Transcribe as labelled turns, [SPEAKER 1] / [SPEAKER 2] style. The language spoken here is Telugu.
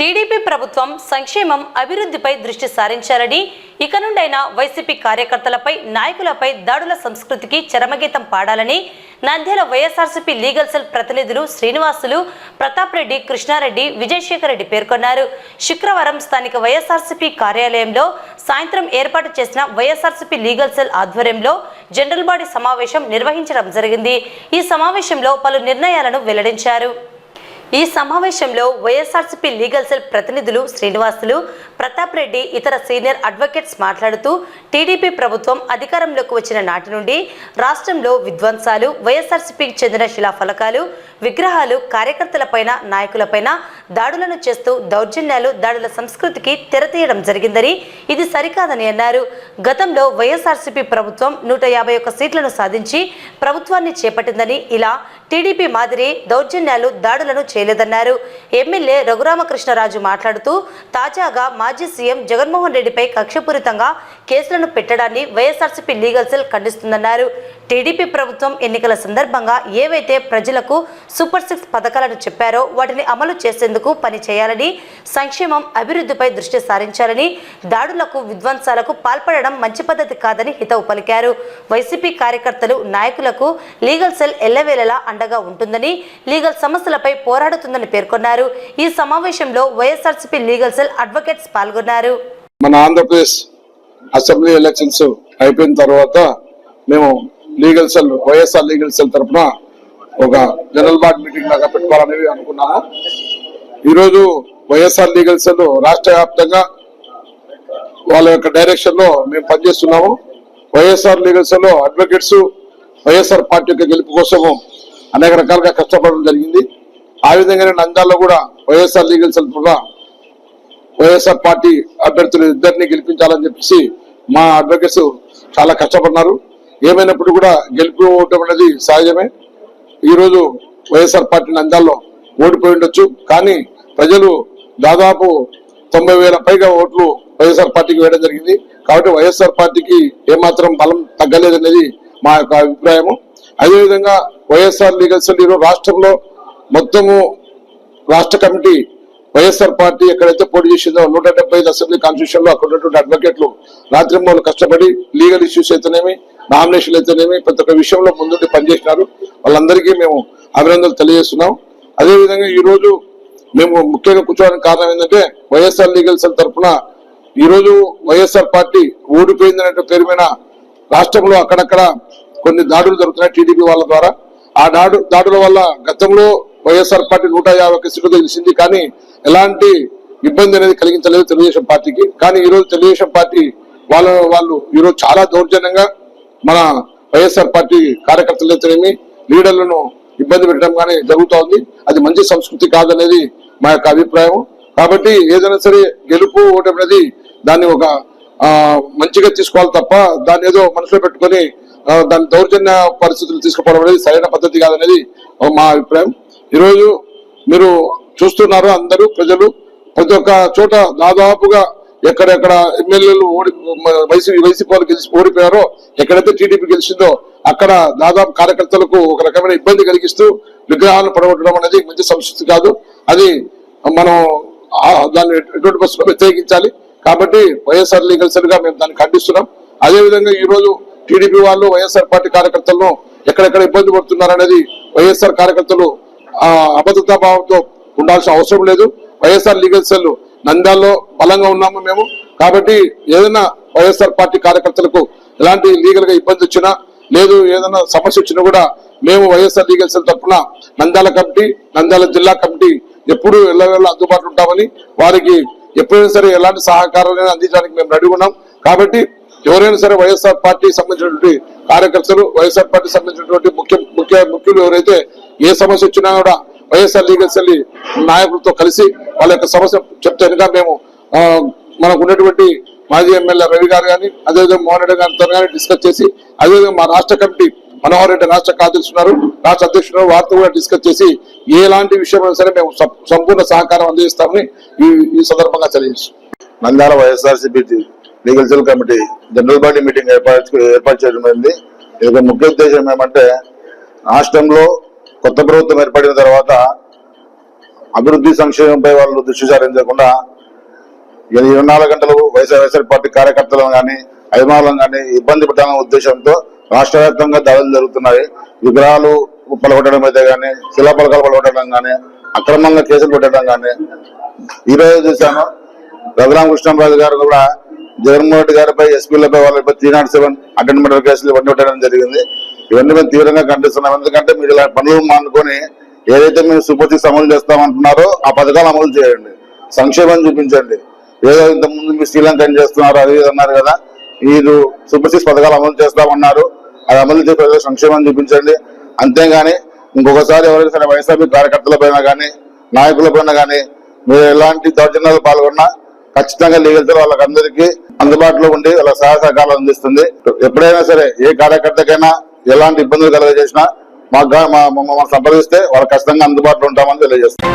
[SPEAKER 1] టీడీపీ ప్రభుత్వం సంక్షేమం అభివృద్ధిపై దృష్టి సారించాలని ఇక నుండైనా వైసీపీ కార్యకర్తలపై నాయకులపై దాడుల సంస్కృతికి చరమగీతం పాడాలని నంద్యాల వైఎస్ఆర్సీపీ లీగల్ సెల్ ప్రతినిధులు శ్రీనివాసులు ప్రతాప్ రెడ్డి కృష్ణారెడ్డి విజయశేఖర్ రెడ్డి పేర్కొన్నారు. శుక్రవారం స్థానిక వైఎస్ఆర్సీపీ కార్యాలయంలో సాయంత్రం ఏర్పాటు చేసిన వైఎస్ఆర్సీపీ లీగల్ సెల్ ఆధ్వర్యంలో జనరల్ బాడీ సమావేశం నిర్వహించడం జరిగింది. ఈ సమావేశంలో పలు నిర్ణయాలను వెల్లడించారు. ఈ సమావేశంలో వైఎస్ఆర్సీపీ లీగల్ సెల్ ప్రతినిధులు శ్రీనివాసులు ప్రతాప్ రెడ్డి ఇతర సీనియర్ అడ్వకేట్స్ మాట్లాడుతూ టీడీపీ ప్రభుత్వం అధికారంలోకి వచ్చిన నాటి నుండి రాష్ట్రంలో విధ్వంసాలు వైఎస్ఆర్సీపీకి చెందిన శిలాఫలకాలు విగ్రహాలు కార్యకర్తలపైన నాయకులపైన దాడులను చేస్తూ దౌర్జన్యాలు దాడుల సంస్కృతికి తెరతీయడం జరిగిందని ఇది సరికాదని అన్నారు. గతంలో వైఎస్ఆర్సీపీ ప్రభుత్వం నూట యాభై ఒక్క సీట్లను సాధించి ప్రభుత్వాన్ని చేపట్టిందని ఇలా టీడీపీ మాదిరి దౌర్జన్యాలు దాడులను చేయలేదన్నారు. ఎమ్మెల్యే రఘురామకృష్ణరాజు మాట్లాడుతూ తాజాగా మాజీ సీఎం జగన్మోహన్ రెడ్డిపై కక్షపూరితంగా కేసులను పెట్టడాన్ని వైఎస్ఆర్సీపీ లీగల్ సెల్ ఖండిస్తుందన్నారు. టీడీపీ ప్రభుత్వం ఎన్నికల సందర్భంగా ఏవైతే ప్రజలకు సూపర్ సిక్స్ పథకాలను చెప్పారో వాటిని అమలు చేసేందుకు పని చేయాలని సంక్షేమం అభివృద్ధిపై దృష్టి సారించాలని దాడులకు విధ్వంసాలకు పాల్పడడం మంచి పద్ధతి కాదని హితవు పలికారు. వైసీపీ కార్యకర్తలు నాయకులకు లీగల్ సెల్ ఎల్లవేళలా అండగా ఉంటుందని లీగల్ సమస్యలపై పోరాడుతుందని పేర్కొన్నారు. ఈ సమావేశంలో వైఎస్ఆర్సీపీ లీగల్ సెల్ అడ్వకేట్స్ పాల్గొన్నారు.
[SPEAKER 2] మన ఆంధ్రప్రదేశ్ అసెంబ్లీ ఎలక్షన్స్ అయిపోయిన తర్వాత మేము legal cell YSR legal cell తరఫున ఒక జనరల్ బార్డ్ మీటింగ్ లాగా పెట్టుకోవాలనేవి అనుకున్నాము. ఈరోజు వైఎస్ఆర్ లీగల్ సెల్ రాష్ట్ర వ్యాప్తంగా వాళ్ళ యొక్క డైరెక్షన్లో మేము పనిచేస్తున్నాము. వైఎస్ఆర్ లీగల్ సెల్లో అడ్వకేట్స్ వైఎస్ఆర్ పార్టీ యొక్క గెలుపు కోసము అనేక రకాలుగా కష్టపడడం జరిగింది. ఆ విధంగానే నంద్యాలలో కూడా వైఎస్ఆర్ లీగల్ సెల్ కూడా వైఎస్ఆర్ పార్టీ అభ్యర్థులు ఇద్దరిని గెలిపించాలని చెప్పేసి మా అడ్వకేట్స్ చాలా కష్టపడినారు. ఏమైనప్పుడు కూడా గెలుపుకోవటం అనేది సహజమే. ఈరోజు వైఎస్ఆర్ పార్టీ నంద్యాలలో ఓడిపోయి ఉండొచ్చు. కానీ ప్రజలు దాదాపు తొంభై వేల పైగా ఓట్లు వైఎస్ఆర్ పార్టీకి వేయడం జరిగింది. కాబట్టి వైఎస్ఆర్ పార్టీకి ఏమాత్రం బలం తగ్గలేదనేది మా యొక్క అభిప్రాయము. అదేవిధంగా వైఎస్ఆర్ లీగల్ సెల్ ఈరోజు రాష్ట్రంలో మొత్తము రాష్ట్ర కమిటీ వైఎస్ఆర్ పార్టీ ఎక్కడైతే పోటీ చేసిందో నూట డెబ్బై ఐదు అసెంబ్లీ కాన్స్టిట్యూషన్లో అక్కడ ఉన్నటువంటి అడ్వకేట్లు రాత్రింబోలు కష్టపడి లీగల్ ఇష్యూస్ అయితేనేమి నామినేషన్లు అయితేనేమి ప్రతి ఒక్క విషయంలో ముందుండి పనిచేసినారు. వాళ్ళందరికీ మేము అభినందనలు తెలియజేస్తున్నాం. అదేవిధంగా ఈ రోజు మేము ముఖ్యంగా కూర్చోవడానికి కారణం ఏంటంటే వైఎస్ఆర్ లీగల్ సెల్ తరఫున ఈ రోజు వైఎస్ఆర్ పార్టీ ఓడిపోయిందనే పేరు మీద రాష్ట్రంలో అక్కడక్కడ కొన్ని దాడులు జరుగుతున్నాయి టీడీపీ వాళ్ళ ద్వారా. ఆ దాడు దాడుల వల్ల గతంలో వైఎస్ఆర్ పార్టీ నూట యాభై ఒక్క సీట్లు గెలిచింది కానీ ఎలాంటి ఇబ్బంది అనేది కలిగించలేదు తెలుగుదేశం పార్టీకి. కానీ ఈరోజు తెలుగుదేశం పార్టీ వాళ్ళ వాళ్ళు ఈరోజు చాలా దౌర్జన్యంగా మన వైఎస్ఆర్ పార్టీ కార్యకర్తలు అయితేనేమి లీడర్లను ఇబ్బంది పెట్టడం కానీ జరుగుతోంది. అది మంచి సంస్కృతి కాదనేది మా యొక్క అభిప్రాయం. కాబట్టి ఏదైనా సరే గెలుపు ఓటమి అనేది దాన్ని ఒక మంచిగా తీసుకోవాలి తప్ప దాన్ని ఏదో మనసులో పెట్టుకొని దాని దౌర్జన్య పరిస్థితులు తీసుకుపోవడం అనేది సరైన పద్ధతి కాదనేది మా అభిప్రాయం. ఈరోజు మీరు చూస్తున్నారు అందరూ ప్రజలు. ప్రతి ఒక్క చోట దాదాపుగా ఎక్కడెక్కడ ఎమ్మెల్యేలు ఓడి వైసీపీ వైసీపీ వాళ్ళు గెలిచి ఓడిపోయారో ఎక్కడైతే టీడీపీ గెలిచిందో అక్కడ దాదాపు కార్యకర్తలకు ఒక రకమైన ఇబ్బంది కలిగిస్తూ విగ్రహాలను పడగొట్టడం అనేది మంచి సంస్కృతి కాదు. అది మనం దాన్ని ఎటువంటి బస్సులో వ్యతిరేకించాలి. కాబట్టి వైఎస్ఆర్ లీగల్ సెల్గా మేము దాన్ని ఖండిస్తున్నాం. అదేవిధంగా ఈరోజు రోజు టీడీపీ వాళ్ళు వైఎస్ఆర్ పార్టీ కార్యకర్తలను ఎక్కడెక్కడ ఇబ్బంది పడుతున్నారు అనేది వైఎస్ఆర్ కార్యకర్తలు ఆ అభద్రతా భావంతో ఉండాల్సిన అవసరం లేదు. వైఎస్ఆర్ లీగల్ సెల్ నంద్యాల్లో బలంగా ఉన్నాము మేము. కాబట్టి ఏదైనా వైఎస్ఆర్ పార్టీ కార్యకర్తలకు ఎలాంటి లీగల్గా ఇబ్బంది వచ్చినా లేదు ఏదైనా సమస్య వచ్చినా కూడా మేము వైఎస్ఆర్ లీగల్ సెల్ తరఫున నంద్యాల కమిటీ నంద్యాల జిల్లా కమిటీ ఎప్పుడు ఎల్లవేళ అందుబాటులో ఉంటామని వారికి ఎప్పుడైనా సరే ఎలాంటి సహకారాలను అందించడానికి మేము రెడీ ఉన్నాం. కాబట్టి ఎవరైనా సరే వైఎస్ఆర్ పార్టీ సంబంధించినటువంటి కార్యకర్తలు వైఎస్ఆర్ పార్టీ సంబంధించినటువంటి ముఖ్య ముఖ్య ముఖ్యులు ఎవరైతే ఏ సమస్య వచ్చినా కూడా వైఎస్ఆర్ లీగల్ సెల్ నాయకులతో కలిసి వాళ్ళ యొక్క సమస్య చెప్తే మేము మనకు ఉన్నటువంటి మాజీ ఎమ్మెల్యే రవి గారు కానీ అదేవిధంగా మోహన్ రెడ్డి గారితో కానీ డిస్కస్ చేసి అదేవిధంగా మా రాష్ట్ర కమిటీ మనోహర్ రెడ్డి రాష్ట్ర కార్యదర్శి రాష్ట్ర అధ్యక్షుడు వారితో కూడా డిస్కస్ చేసి ఎలాంటి విషయమైనా సరే మేము సం- సంపూర్ణ సహకారం అందిస్తామని ఈ ఈ సందర్భంగా తెలియజేస్తాం
[SPEAKER 3] Nandyal YSRCP legal cell committee general body meeting ఏర్పాటు ఏర్పాటు చేయడం జరిగింది. ఇది ముఖ్య ఉద్దేశం ఏమంటే రాష్ట్రంలో కొత్త ప్రభుత్వం ఏర్పడిన తర్వాత అభివృద్ధి సంక్షేమంపై వాళ్ళు దృష్టి సారించకుండా ఇరవై నాలుగు గంటలు వైఎస్ఆర్ వైఎస్ఆర్ పార్టీ కార్యకర్తలను కానీ అభిమానులను కానీ ఇబ్బంది పెట్టాలనే ఉద్దేశంతో రాష్ట్ర వ్యాప్తంగా దాడులు జరుగుతున్నాయి. విగ్రహాలు పలగొట్టడం అయితే కానీ శిలాపలకాలు పలగొట్టడం కానీ అక్రమంగా కేసులు పెట్టడం కానీ ఈరోజు చూశాను రఘురామకృష్ణరాజు గారు కూడా జగన్మోహన్ రెడ్డి గారిపై ఎస్పీలపై వాళ్ళపై త్రీ నాట్ సెవెన్ అటెండ్మెంట్ కేసులు ఇవన్నీ పెట్టడం జరిగింది. ఇవన్నీ మేము తీవ్రంగా ఖండిస్తున్నాం. ఎందుకంటే మీరు ఇలా పనులు మానుకొని ఏదైతే మేము సూపర్ అమలు చేస్తామంటున్నారో ఆ పథకాలు అమలు చేయండి. సంక్షేమం చూపించండి. ఏదో ఇంతకుముందు మీరు శ్రీలంక ఏం చేస్తున్నారు అది ఇది అన్నారు కదా మీరు సూపర్ సిక్స్ పథకాలు అమలు చేస్తామన్నారు. అది అమలు చేసే ప్రజలకు సంక్షేమం చూపించండి. అంతేగాని ఇంకొకసారి ఎవరైనా సరే వైఎస్ఆర్పీ కార్యకర్తల పైన కానీ నాయకుల పైన కానీ మీరు ఎలాంటి దౌర్జన్యాలు పాల్గొన్నా ఖచ్చితంగా లీగల్ సెల్ వాళ్ళకందరికీ అందుబాటులో ఉండి వాళ్ళ సహాయ సహకారాలు అందిస్తుంది. ఎప్పుడైనా సరే ఏ కార్యకర్తకైనా ఎలాంటి ఇబ్బందులు కలగజేసినా మాకు మమ్మల్ని సంప్రదిస్తే వాళ్ళు ఖచ్చితంగా అందుబాటులో ఉంటామని తెలియజేస్తాం